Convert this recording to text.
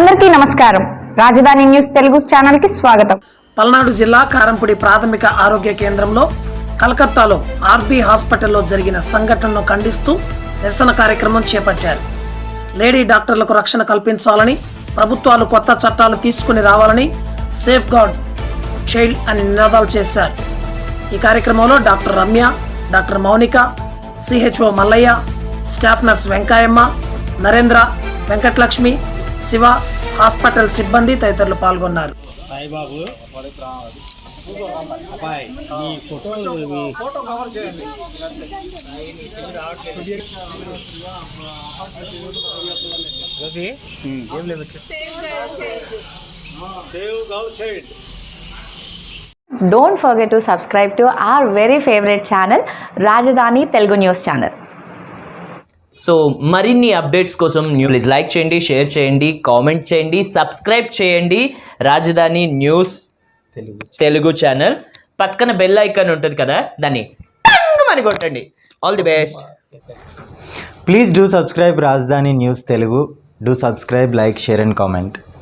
అందరికీ నమస్కారం. రాజధాని న్యూస్ తెలుగు ఛానల్కి స్వాగతం. పల్నాడు జిల్లా కారంపూడి ప్రాథమిక ఆరోగ్య కేంద్రంలో కలకత్తాలో ఆర్బీ హాస్పిటల్లో జరిగిన సంఘటనను ఖండిస్తూ నిరసన కార్యక్రమం చేపట్టారు. లేడీ డాక్టర్లకు రక్షణ కల్పించాలని ప్రభుత్వాలు కొత్త చట్టాలు తీసుకుని రావాలని సేఫ్ గార్డ్ చైల్డ్ అని నినాదాలు చేశారు. ఈ కార్యక్రమంలో doctor Ramya doctor Mounika CHO Mallaiah staff nurse Venkayamma Narendra Venkatalakshmi Shiva hospital సిబ్బంది తదితరులు పాల్గొన్నారు. సాయిబాబు అబ్బాయి ఈ ఫోటో మీ రవి ఏం లేదు. Don't forget to subscribe to our very favourite channel Rajadhani Telugu news channel so మరిన్ని అప్డేట్స్ కోసం న్యూ ప్లీజ్ లైక్ చేయండి షేర్ చేయండి కామెంట్ చేయండి సబ్స్క్రైబ్ చేయండి రాజధాని న్యూస్ తెలుగు తెలుగు ఛానల్ పక్కన బెల్ ఐకాన్ ఉంటుంది కదా దాన్ని అని కొట్టండి all the best Please do subscribe Rajdhani News Telugu. Do subscribe, like, share, and comment.